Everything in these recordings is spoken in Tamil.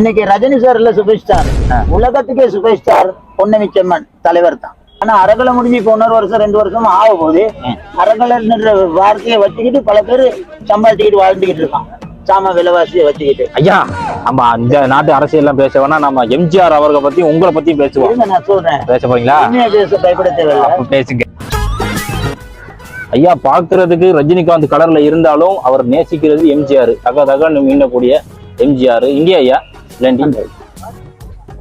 இன்னைக்கு ரஜினி சார் இல்ல சூப்பர் ஸ்டார் உலகத்துக்கே சூப்பர் ஸ்டார் பொன்னமிச்சம்மன் தலைவர் தான். ஆனா அரகலை முடிஞ்சு இப்ப இன்னொரு வருஷம் ரெண்டு வருஷம் ஆக போகுது. அரகலைன்ற வார்த்தையை வச்சுக்கிட்டு பல பேர் சம்பாதிச்சுக்கிட்டு வாழ்ந்துகிட்டு இருக்கான் சாம விலைவாசியை வச்சுக்கிட்டு. ஐயா நம்ம இந்த நாட்டு அரசியல்லாம் பேச வேணா நம்ம எம்ஜிஆர் அவர்களை பத்தி உங்களை பத்தி பேசுவோம். நான் சொல்றேன். பேச போறீங்களா? பேச பயப்பட தேவையில்ல. பேசுங்க. ஐயா பார்க்கிறதுக்கு ரஜினிகாந்த் கலர்ல இருந்தாலும் அவர் நேசிக்கிறது எம்ஜிஆர். தக தகன்னு மீண்டக்கூடிய எம்ஜிஆர். இந்தியா ஐயா. இல்லாண்டி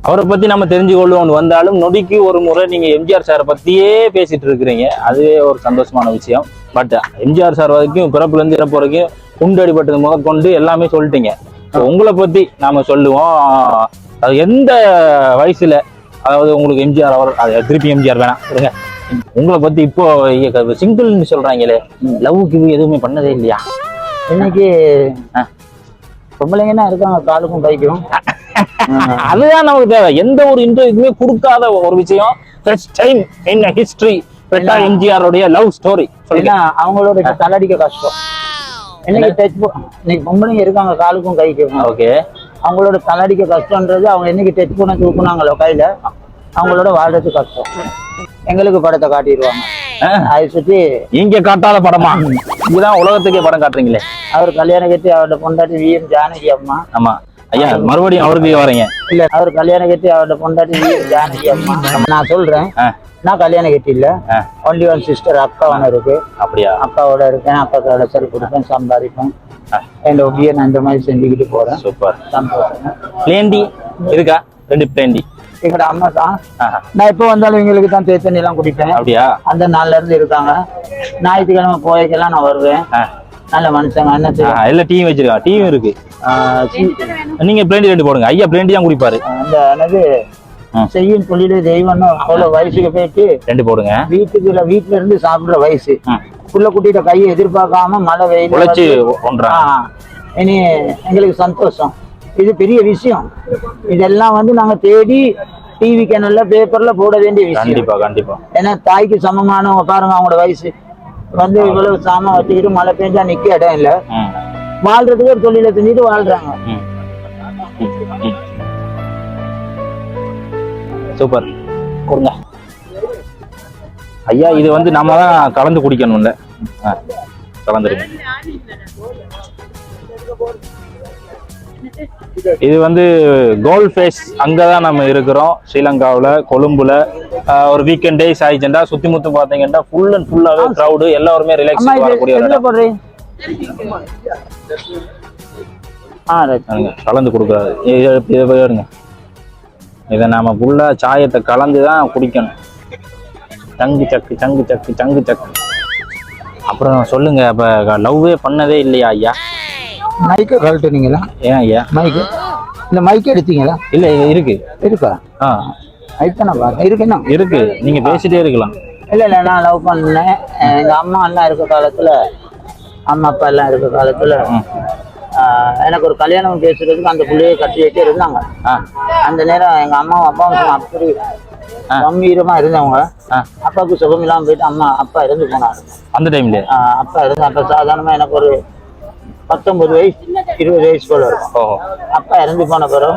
அவரை பத்தி நம்ம தெரிஞ்சு கொள்வோம்னு வந்தாலும் நொடிக்கு ஒரு முறை நீங்க எம்ஜிஆர் சாரை பத்தியே பேசிட்டு இருக்கிறீங்க. அதுவே ஒரு சந்தோஷமான விஷயம். பட் எம்ஜிஆர் சார் வரைக்கும் பிறப்புல இருந்து இறப்பு வரைக்கும் குண்டு அடிபட்டது முதற்கொண்டு எல்லாமே சொல்லிட்டீங்க. உங்களை பத்தி நாம சொல்லுவோம். அது எந்த வயசுல? அதாவது உங்களுக்கு எம்ஜிஆர் அவர் அது திருப்பி எம்ஜிஆர் வேணாம். விடுங்க. உங்களை பத்தி இப்போ சிங்கிள்னு சொல்றாங்களே. லவ்வுக்கு எதுவுமே பண்ணதே இல்லையா? இன்னைக்கு. பொம்பளைங்கன்னா இருக்காங்க காலுக்கும் கைக்கும். அதுதான் நமக்கு தேவை. எந்த ஒரு இன்டர்வியூக்குமே கொடுக்காத ஒரு விஷயம். ஃபர்ஸ்ட் டைம் இன் ஹிஸ்டரி பெட்டா எம்ஜிஆர் உடைய லவ் ஸ்டோரி அவங்களோட தலடிக்க கஷ்டம். இன்னைக்கு டச் இன்னைக்கு பொம்பளைங்க இருக்காங்க காலுக்கும் கைக்கும். ஓகே. அவங்களோட தலடிக்க கஷ்டம்ன்றது அவங்க என்னைக்கு டச் பண்ண தூக்குனாங்களோ கையில அவங்களோட வாழ்றது கஷ்டம். எங்களுக்கு படத்தை காட்டிடுவாங்க. அதை சுற்றி இங்க காட்டாத படமா? இதுதான் உலகத்துக்கே படம் காட்டுறீங்களே. அவர் கல்யாணம் கட்டி அவரோட பொண்டாட்டி வி எம் ஜானகி அம்மா. ஆமா. ஐயா மறுபடியும் அவருக்கு வரீங்க. இல்ல அவர் கல்யாணம் கட்டி அவரோட பொண்டாட்டி வி எம் ஜானகி அம்மா. நான் சொல்றேன். நான் கல்யாணம் கட்டி இல்ல. ஒன்லி ஒன் சிஸ்டர் அக்கா ஒன்று இருக்கு. அப்படியா? அக்காவோட இருக்கேன் அக்காவுக்கு அழைச்சல் கொடுப்பேன் சம்பாதிப்பேன். என் ஒப்பியை நான் இந்த மாதிரி செஞ்சுக்கிட்டு போறேன். சூப்பர். சந்தோஷம் பிளேண்டி இருக்கா? ரெண்டு பிளேண்டி எங்களோட அம்மா தான். நான் எப்போ வந்தாலும் இவங்களுக்கு தான் தேத்தண்ணி எல்லாம் குடிப்பேன் அப்படியா? அந்த நாள்ல இருந்து இருக்காங்க. ஞாயிற்றுக்கிழமை போய்க்கெல்லாம் நான் வருவேன். நல்ல மனுஷங்க என்ன எல்லாம் டீம் வச்சிருக்காங்க டீம் இருக்கு. நீங்க பிளேண்டி ரெண்டு போடுங்க. ஐயா பிளேண்டி தான் குடிப்பாரு. அந்த என்னது. செய்யும் தொழிலே தெய்வம்னு அவ்வளவு வயசுக்கு போயிட்டு ரெண்டு போடுங்க. வீட்டுக்கு இல்ல வீட்டுல இருந்து சாப்பிடுற வயசு. புள்ள குட்டிட்ட கையை எதிர்பார்க்காம மழை வெயில் உழைச்சு இனி எங்களுக்கு சந்தோஷம். இது பெரிய விஷயம். இதெல்லாம் வந்து நாங்க தேடி டிவி சேனல்ல பேப்பர்ல போட வேண்டிய விஷயம். கண்டிப்பா கண்டிப்பா. ஏன்னா தாய்க்கு சமமானவங்க பாருங்க அவங்களோட வயசு. வந்து இவ்வளவு சாமான் வச்சுக்கிட்டு மழை பெஞ்சா நிக்க இடம் இல்ல. வாழ்றதுக்கு ஒரு தொழிலை செஞ்சுட்டு வாழ்றாங்க. சூப்பர். கொடுங்க. ஐயா இது வந்து நம்ம தான் கலந்து குடிக்கணும்ல. கலந்துருங்க. இது வந்து கோல்ட் ஃபேஸ் அங்கதான் நம்ம இருக்கிறோம். ஸ்ரீலங்காவுல கொழும்புல. ஒரு வீக்கெண்ட் டேஸ் ஆயிடுச்சுண்டா. சுத்தி முத்து பாத்தீங்கன்னா ஃபுல் அண்ட் ஃபுல்லாவே க்ரௌடு எல்லாருமே ரிலாக்ஸ் வரக்கூடிய ஒரு கலந்து கொடுக்குறாரு. இதை பாருங்க. இதை நாம ஃபுல்லா சாயத்தை கலந்து தான் குடிக்கணும். சங்கு சக்கு சங்கு சக்கு சங்கு சக்கு. அப்புறம் சொல்லுங்க அப்ப லவ்வே பண்ணதே இல்லையா ஐயா? மைக்கை கழட்டுனீங்களா? ஏன் ஐயா மைக்கு இந்த மைக் எடுத்தீங்களா? இல்ல இருக்கு. இருக்கா? ஆ. மைக் தானே பார்த்தேன் இருக்குண்ணா இருக்கு. நீங்க பேசிட்டே இருக்கலாம். இல்ல இல்ல நான் லவ் பண்ணேன். எங்க அம்மா எல்லாம் இருக்க காலத்துல அம்மா அப்பா எல்லாம் இருக்க காலத்துல எனக்கு ஒரு கல்யாணம் பேசுறதுக்கு அந்த பிள்ளையை கட்டி வச்சு இருந்தாங்க. அந்த நேரம் எங்க அம்மாவும் அப்பாவும் அப்படி கம்பீரமா இருந்தவங்க. அப்பாவுக்கு சுகம் இல்லாம போயிட்டு அம்மா அப்பா இறந்து போனாரு. அந்த டைம்ல அப்பா இறந்து அப்ப சாதாரணமா எனக்கு ஒரு பத்தொன்பது வயசு இருபது வயசு போல இருக்கும். அப்பா இறந்து போன பிறகு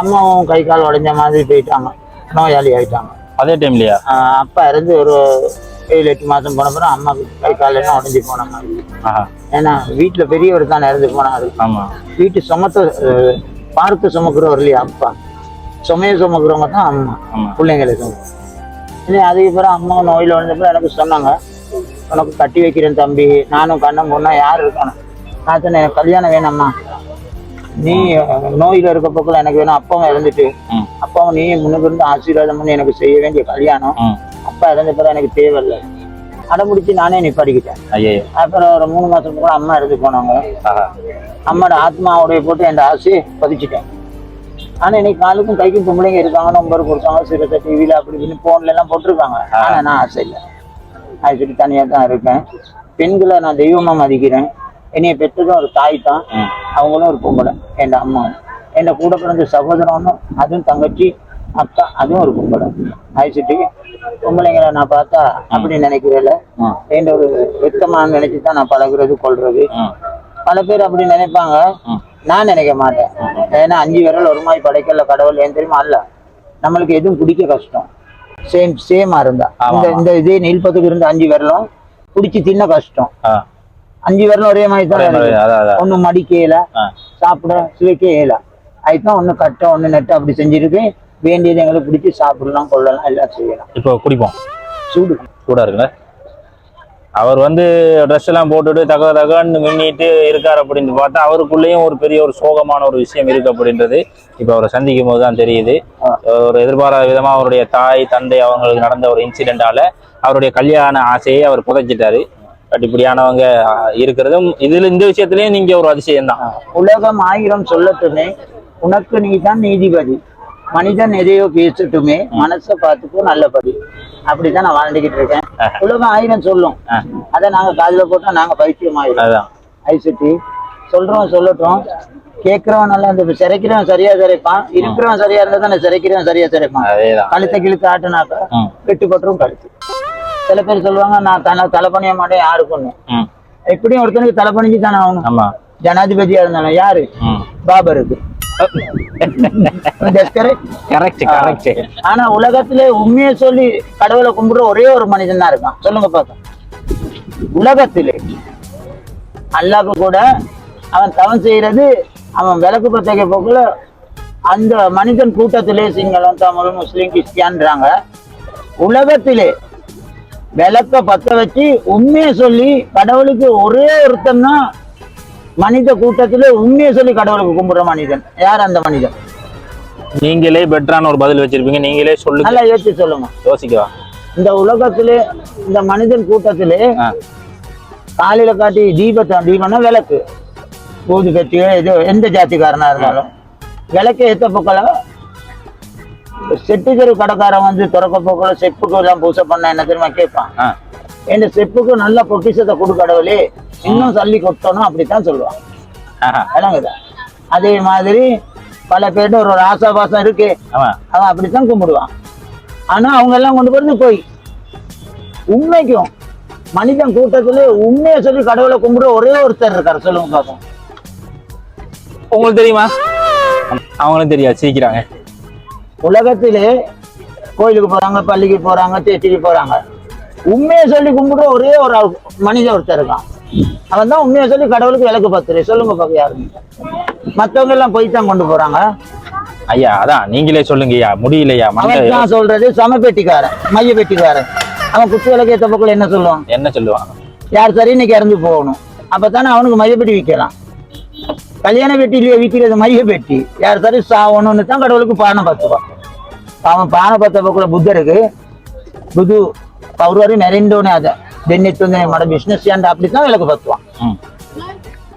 அம்மாவும் கை கால் உடைஞ்ச மாதிரி போயிட்டாங்க. நோயாளி ஆயிட்டாங்க. அதே டைம்லயா அப்பா இறந்து ஒரு ஏழு எட்டு மாசம் போன பிறகு அம்மாவுக்கு கை கால் எல்லாம் உடஞ்சி போன மாதிரி. ஏன்னா வீட்டுல பெரியவர் தான் இறந்து போனாரு. ஆமா. வீட்டு சுமத்த பார்த்து சுமக்கிறவர் இல்லையா அப்பா? சுமைய சுமக்கிறவங்க தான் அம்மா பிள்ளைங்களுக்கு. இல்லை அதுக்கு பிறகு அம்மா நோயில் வந்தப்போ எனக்கு சொன்னாங்க உனக்கு கட்டி வைக்கிறேன் தம்பி. நானும் கண்ணன் பொண்ணா யார் இருக்கணும் நான் சொன்னேன் எனக்கு கல்யாணம் வேணாம்மா. நீ நோயில இருக்க பக்கம் எனக்கு வேணும். அப்பாவும் இறந்துட்டு. அப்பாவும் நீ முன்னுக்கு இருந்து ஆசீர்வாதம் பண்ணி எனக்கு செய்ய வேண்டிய கல்யாணம். அப்பா இறந்த பிறகு எனக்கு தேவையில்லை. அடம்பிடிச்சு நானே நிப்பாடிக்கிட்டேன் அப்புறம் ஒரு மூணு மாசம் கூட அம்மா இறந்து போனாங்க. ஆஹா. அம்மாவோட ஆத்மாவுடைய போட்டு என் ஆசையை பதிச்சுட்டேன். ஆனா இன்னைக்கு காலுக்கும் கைக்கும் பொம்பளைங்க இருக்காங்க நம்பர் கொடுத்தாங்க. சிறுத்தை டிவியில அப்படி இப்படின்னு போன்ல எல்லாம் போட்டிருக்காங்க. ஆனா நான் ஆசை இல்லை. அது சொல்லி தனியா தான் இருக்கேன். பெண்களை நான் தெய்வமா மதிக்கிறேன். என்னைய பெற்றதும் ஒரு தாய் தான். அவங்களும் ஒரு பொம்பளை. என் அம்மா. என் கூட பிறந்த சகோதரனும் அதுவும் தங்கச்சி அக்கா அதுவும் ஒரு பொம்பளை. ஆயிடுச்சுட்டு பொம்பளைங்களை நான் பார்த்தா அப்படி நினைக்கிறேன்ல ம் என் ஒரு வெத்தமான நினைச்சு தான் நான் பழகுறது கொள்றது. பல பேர் அப்படி நினைப்பாங்க. நான் நினைக்க மாட்டேன். ஏன்னா அஞ்சு விரல் ஒரு மாதிரி படைக்கல கடவுள். ஏன் தெரியுமா? அல்ல. நம்மளுக்கு எதுவும் பிடிக்க கஷ்டம். சேம் சேமா இருந்தா. இந்த. இந்த இதே நீள்பத்துக்கு இருந்த அஞ்சு விரலும் பிடிச்சி தின்ன கஷ்டம். அஞ்சு விரலும் ஒரே மாதிரி தான். ஒண்ணு மடிக்க இயல. சாப்பிட சுவைக்க இயல. அதுதான் ஒண்ணு கட்ட ஒண்ணு நெட்ட அப்படி செஞ்சிருக்கு. வேண்டியது எங்களுக்கு பிடிச்சி சாப்பிடலாம் கொள்ளலாம் எல்லாம் செய்யலாம். இப்போ குடிப்போம். சூடு. கூட இருக்குல்ல? அவர் வந்து ட்ரெஸ் எல்லாம் போட்டுட்டு தக தகன்னு மின்னிட்டு இருக்கார் அப்படின்னு பார்த்தா அவருக்குள்ளேயும் ஒரு பெரிய ஒரு சோகமான ஒரு விஷயம் இருக்கு அப்படின்றது இப்போ அவரை சந்திக்கும் போது தான் தெரியுது. ஒரு எதிர்பாராத விதமா அவருடைய தாய் தந்தை அவங்களுக்கு நடந்த ஒரு இன்சிடென்டால அவருடைய கல்யாண ஆசையை அவர் புதைச்சிட்டாரு. பட் இப்படியானவங்க ஆஹ், இருக்கிறதும் இதுல இந்த விஷயத்துலயும் நீங்க ஒரு அதிசயம் தான் உலகம் ஆயிரம் சொல்லட்டுமே உனக்கு நீதான் நீதிபதி. மனிதன் எதையோ பேசட்டுமே மனசை பார்த்துக்கோ நல்லபடி. அப்படிதான் நான் வாழ்ந்துகிட்டு இருக்கேன். உலகம் ஆயிரம் சொல்லும். அதை நாங்க காதுல போட்டா நாங்க பைத்தியம் ஆயிரும் ஐசிட்டி சொல்றோம் சொல்லட்டும். கேட்கிறவன் நல்லா இந்த சிறைக்கிறவன் சரியா சிறைப்பான். இருக்கிறவன் சரியா இருந்தா தானே சிறைக்கிறவன் சரியா சிறைப்பான். கழுத்தை கிழித்து ஆட்டுனாக்கா ம். வெட்டு பட்டுரும் கழுத்து. சில பேர் சொல்லுவாங்க நான் தலை தலை பணிய மாட்டேன் யாருக்கும் ம். எப்படியும் ஒருத்தனுக்கு தலை பணிஞ்சு தானே ஆகணும். ஆமா. ஜனாதிபதியா இருந்தாலும் யாரு? பாபருக்கு. ஆனா உலகத்திலே உண்மையை சொல்லி கடவுளை கும்பிடுற ஒரே ஒரு மனிதன் தான் இருக்கான். சொல்லுங்க பாக்க உலகத்திலே அல்லாஹ் கூட அவன் தவம் செய்யறது அவன் விளக்கு பத்தக போக்குல அந்த மனிதன் கூட்டத்திலே சிங்களம் தமிழ் முஸ்லீம் கிறிஸ்டியான்றாங்க. உலகத்திலே விளக்க பத்த வச்சு உண்மையை சொல்லி கடவுளுக்கு ஒரே ஒருத்தன் தான் மனித கூட்டத்திலே உண்மையை சொல்லி கடவுளுக்கு கும்பிடுற மனிதன். யார் அந்த மனிதன்? நீங்களே பெட்டரான ஒரு பதில் வச்சிருப்பீங்க. நீங்களே சொல்லுங்க. நல்லா யோசிச்சு சொல்லுங்க. யோசிக்கவா இந்த உலகத்திலே இந்த மனிதன் கூட்டத்திலே. காலையில காட்டி தீபத்தை தீபம்னா விளக்கு. ஊது கட்டியோ ஏதோ எந்த ஜாதிக்காரனா இருந்தாலும். விளக்கு ஏத்த போக்கல செட்டுக்கரு கடைக்காரன் வந்து திறக்க போக்கல செப்புக்கு எல்லாம் பூசை பண்ண என்ன தெரியுமா கேட்பான்? இந்த செப்புக்கு நல்ல பொக்கிஷத்தை கொடு கடவுளே இன்னும் சல்லி கொட்டணும் அப்படித்தான் சொல்லுவான். விளங்குதா? அதே மாதிரி பல பேர்ட்ட ஒரு ஒரு ஆசாபாசம் இருக்கு. அவன் அப்படித்தான் கும்பிடுவான். ஆனா அவங்க எல்லாம் கொண்டு போறது போய். உண்மைக்கும் மனிதன் கூட்டத்துல உண்மையை சொல்லி கடவுளை கும்பிடுற ஒரே ஒருத்தர் இருக்காரு. சொல்லுங்க பாப்போம். உங்களுக்கு தெரியுமா? அவங்களும் தெரியாது சிரிக்கிறாங்க. உலகத்திலே கோயிலுக்கு போறாங்க பள்ளிக்கு போறாங்க தேட்டிக்கு போறாங்க. உண்மையை சொல்லி கும்பிடுற ஒரே ஒரு ஆள் மனிதன் ஒருத்தர் இருக்கான். அவன் தான் உண்மையை சொல்லி கடவுளுக்கு விளக்கு பத்துரு சொல்லுங்க பாக்க யாருங்க மத்தவங்க எல்லாம் போய் தான் கொண்டு போறாங்க. ஐயா அதான் நீங்களே சொல்லுங்க ஐயா. முடியலையா? தான் சொல்றது சம பெட்டிக்காரன் மைய பெட்டிக்காரன் அவன் குத்து விளக்கு ஏத்த பக்கம் என்ன சொல்லுவான்? என்ன சொல்லுவாங்க யார் சரி இன்னைக்கு இறந்து போகணும். அப்பதானே அவனுக்கு மைய பெட்டி விற்கலாம் கல்யாண பெட்டியிலேயே விற்கிறது மைய பெட்டி யார் சரி சாவணும்னு தான் கடவுளுக்கு பானை பத்துவான் அவன் பானை பார்த்த பக்கம் புத்தருக்கு புது பௌர்வாரி மெரெண்டோனே அதை தென்னிட்டு மட பிஸ்னஸ் ஏன்டா அப்படித்தான் விளக்கு பத்துவான்.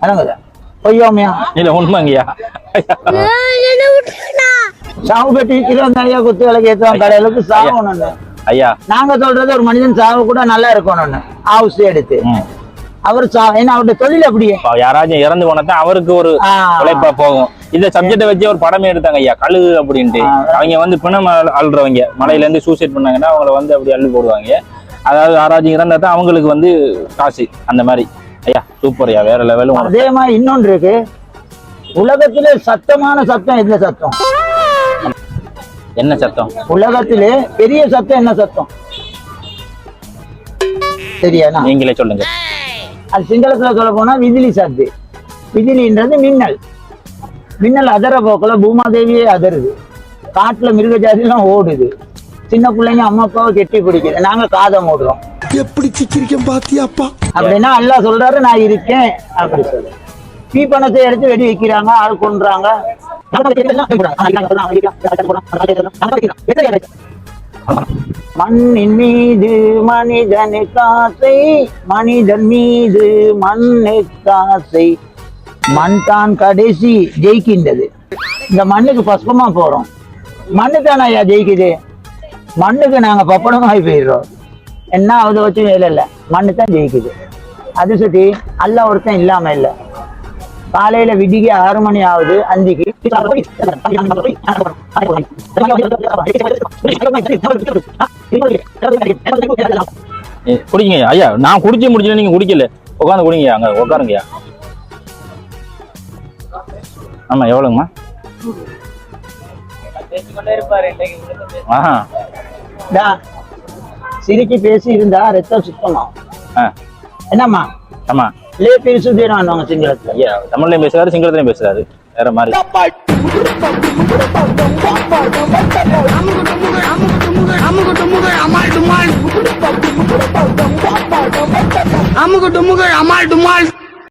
அதாங்க பொய்யாமையா? இல்ல உண்மைங்கய்யா. சாவு பெட்டி இருபது நாளையா குத்து விளக்கு ஏற்றுவான் கடையிலுக்கு சாவணும்னு ஐயா. நாங்க சொல்றது ஒரு மனிதன் சாவு கூட நல்லா இருக்கணும்னு ஆவுசி எடுத்து. அவர் சா ஏன்னா அவருடைய தொழில் அப்படியே. யாராச்சும் இறந்து போனதான் அவருக்கு ஒரு உழைப்பா போகும். இந்த சப்ஜெக்ட வச்சு ஒரு படமே எடுத்தாங்க ஐயா. கழுகு அப்படின்ட்டு. அவங்க வந்து பிணம் அழு- அழுறவங்க. மலையில இருந்து சூசைட் பண்ணாங்கன்னா அவங்கள வந்து அப்படி அள்ளு போடுவாங்க. அதாவது யாராச்சும் இறந்தா தான் அவங்களுக்கு வந்து காசு. அந்த மாதிரி. ஐயா சூப்பர் ஐயா. வேற லெவலும் அதே மாதிரி இன்னொன்று இருக்கு. உலகத்திலே சத்தமான சத்தம் எந்த சத்தம்? என்ன சத்தம்? உலகத்திலே பெரிய சத்தம் என்ன சத்தம்? சரியாண்ணா நீங்களே சொல்லுங்க. அது சிங்களத்துல சொல்ல போனா விதிலி சத்து. விதிலின்றது மின்னல். மின்னல் அதர போக்குல பூமாதேவியே அதருது காட்டுல மிருக ஜாதிலாம் ஓடுது. சின்ன பிள்ளைங்க அம்மா அப்பாவை கெட்டி பிடிக்குது. நாங்க காதை மூடுறோம் எப்படி சிக்கிரிக்கம் பாத்தியாப்பா அப்படின்னா அல்லாஹ் சொல்றாரு நான் இருக்கேன். அப்படி சொல்லு தீ பணத்தை எடுத்து வெடி வைக்கிறாங்க ஆள் கொன்றாங்க. மண்ணின் மீது மனிதனுக்கு ஆசை மனிதன் மீது மண்ணுக்கு ஆசை மண் தான் கடைசி ஜெயிக்கின்றது. இந்த மண்ணுக்கு பஸ்பமா போறோம். மண்ணு தானே ஐயா ஜெயிக்குது? மண்ணுக்கு நாங்க பப்படமாகி போயிடுறோம். என்ன அதை வச்சு வேலை இல்லை. மண்ணு தான் ஜெயிக்குது. அது சுத்தி அல்ல ஒருத்தன் இல்லாம இல்லை. காலையில விடிக ஆறு மணி ஆகுது. அஞ்சுக்கு குடிங்க ஐயா. நான் குடிச்சு முடிச்சுட்டு நீங்க குடிக்கல. உட்காந்து குடிங்க அங்க உட்காருங்கய்யா. ஆமா எவ்வளோங்கம்மா டா, சிரிச்சு பேசி இருந்தா ரத்தம் சுத்தமா ஆ. என்னம்மா? ஆமா. லே பேசுதேனாங்க சிங்களத்துல. ஐயா தமிழ்லையும் பேசுறாரு சிங்களத்துலையும் பேசுறாரு. வேற மாதிரி. அமுக டுமுக அமால் டுமால்.